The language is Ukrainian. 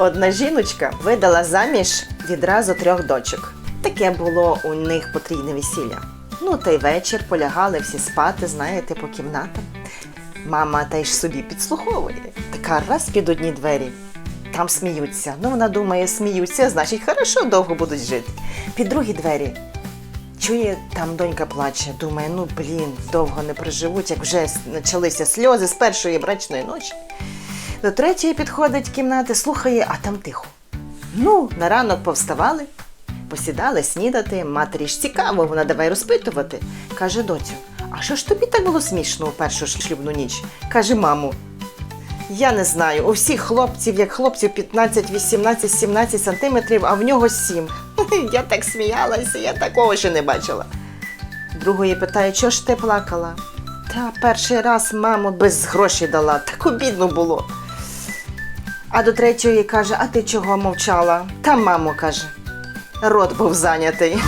Одна жіночка видала заміж відразу трьох дочок. Таке було у них потрійне весілля. Ну, та й вечір полягали всі спати, знаєте, по кімнатам. Мама та й ж собі підслуховує. Така раз під одні двері. Там сміються. Ну, вона думає, сміються, значить, хорошо довго будуть жити. Під другі двері Чує, там донька плаче, думає, ну блін, довго не проживуть, як вже почалися сльози з першої брачної ночі. До третьої підходить кімнати, слухає, а там тихо. Ну, на ранок повставали, посідали снідати, матері ж цікаво, вона давай розпитувати. Каже, доцю, а що ж тобі так було смішно у першу шлюбну ніч? Каже, маму. Я не знаю, у всіх хлопців, як хлопців 15, 18, 17 сантиметрів, а в нього 7. Я так сміялася, я такого ще не бачила. Другої питає, чого ж ти плакала? Та перший раз маму без грошей дала, так обідно було. А до третьої каже, а ти чого мовчала? Та мамо каже, рот був зайнятий.